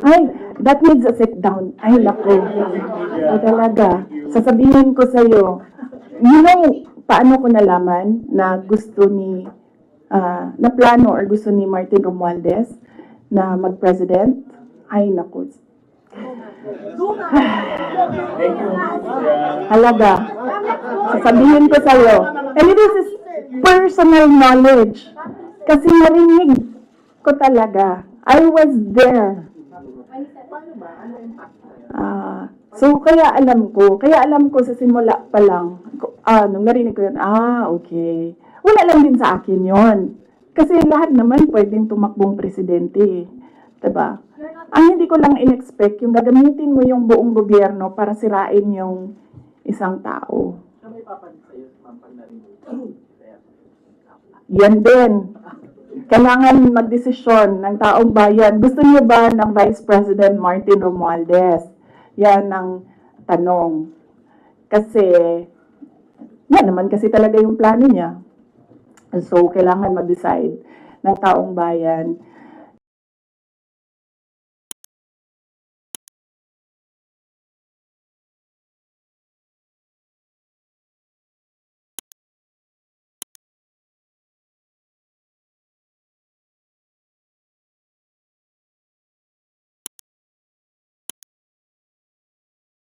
Ay, that needs a sit down. Ay, naku. So, talaga. Sasabihin ko sa'yo, you know, paano ko nalaman na gusto ni, ah, na plano or gusto ni Martin Romualdez na mag-president? Ay, naku. Halaga. Sasabihin ko sa'yo. And this is personal knowledge. Kasi narinig ko talaga. I was there. Ah, so kaya alam ko, kaya alam ko sa simula pa lang, ah, nung narinig ko yun, ah, okay. Wala lang din sa akin yon. Kasi lahat naman pwedeng tumakbong presidente. eh. 'Di ba? Ang hindi ko lang in-expect, yung gagamitin mo yung buong gobyerno para sirain yung isang tao. Yan din. Kailangan magdesisyon ng taong bayan. Gusto niyo ba ng Vice President Martin Romualdez? Yan ang tanong. Kasi, yan naman kasi talaga yung plano niya. So, kailangan mag-decide ng taong bayan